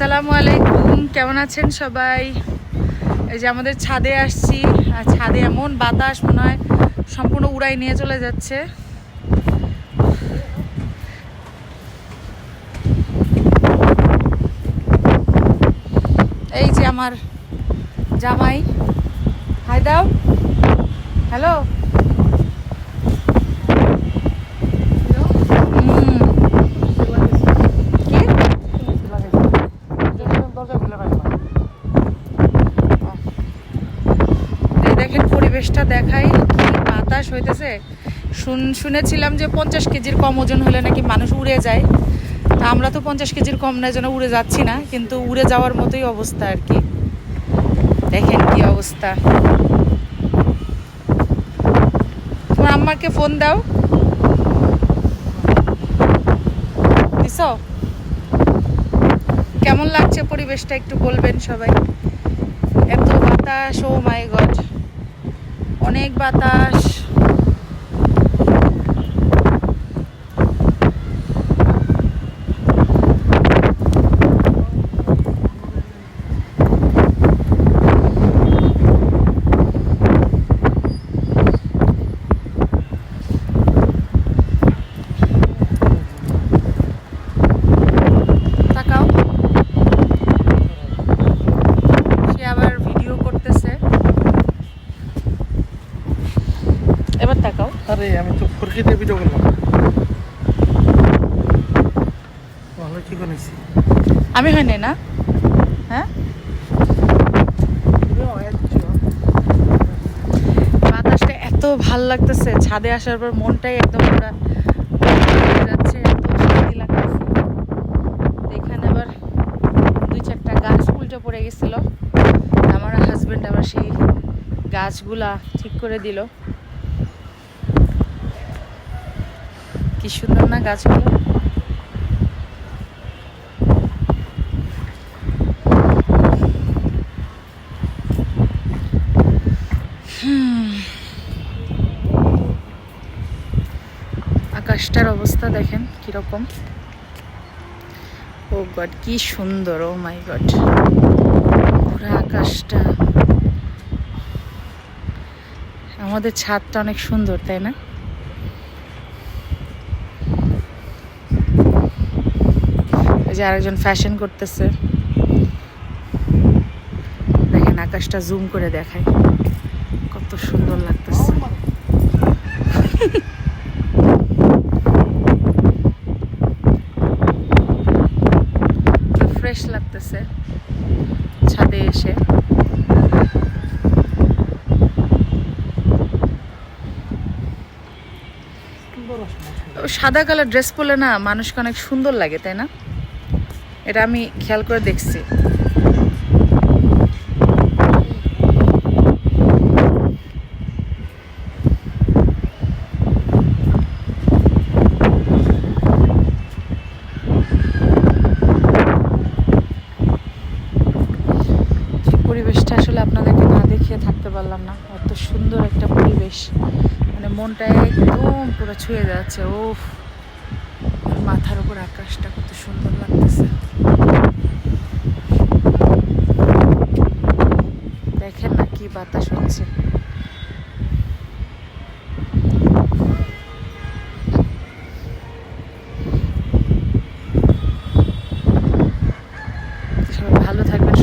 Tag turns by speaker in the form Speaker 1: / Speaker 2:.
Speaker 1: আসসালামু আলাইকুম, কেমন আছেন সবাই? এই যে আমাদের ছাদে আসছি, আর ছাদে এমন বাতাস মনে হয় সম্পূর্ণ উড়াই নিয়ে চলে যাচ্ছে। এই যে আমার জামাই। হাই দাও হ্যালো হুম কি এই দেখেন পরিবেশটা দেখাই কি বাতাস হইতেছে। শুন, শুনেছিলাম যে পঞ্চাশ কেজির কম ওজন হলে নাকি মানুষ উড়ে যায়। তা আমরা তো পঞ্চাশ কেজির কম না যেন উড়ে যাচ্ছি না, কিন্তু উড়ে যাওয়ার মতোই অবস্থা আর কি। দেখেন কি অবস্থা। তোমার আম্মাকে ফোন দাও। দিছ? কেমন লাগছে পরিবেশটা একটু বলবেন সবাই। এত বাতাস ও মাই গড অনেক বাতাস তাকাও সে আবার ভিডিও করতেছে এবার তাকাও
Speaker 2: আরে আমি তো ফুরকিতে ভিডিও করলাম। ভালো কি করেছি?
Speaker 1: আমি হয়নি না? হ্যাঁ? বাতাসটা এত ভালো লাগতেছে ছাদে আসার পর মনটাই একদম পুরা যাচ্ছে এত শান্তি লাগতেছে। এখানে আবার দুই চারটা গাছ উল্টে পড়ে গেছিল। আমার হাজবেন্ড আবার সেই গাছগুলা ঠিক করে দিল। কি সুন্দর না গাছগুলো? আকাশটার অবস্থা দেখেন কীরকম। ও গড, কি সুন্দর, ও মাই গড। পুরো আকাশটা। আমাদের ছাদটা অনেক সুন্দর, তাই না? যে আরেকজন ফ্যাশন করতেছে। দেখেন আকাশটা জুম করে দেখায়। কত সুন্দর লাগতেছে। ফ্রেশ লাগতেছে। ছাদে এসে। সাদা কালার ড্রেস পরলে না মানুষকে অনেক সুন্দর লাগে, তাই না? এটা আমি খেয়াল করে দেখছি। পরিবেশটা আসলে আপনাদেরকে না দেখিয়ে থাকতে পারলাম না এত সুন্দর একটা পরিবেশ। মানে মনটা একদম পুরো ছুঁয়ে যাচ্ছে ও মাথার উপর আকাশটা কত সুন্দর লাগতেছে। না বাতাস হচ্ছে? সবাই ভালো থাকবেন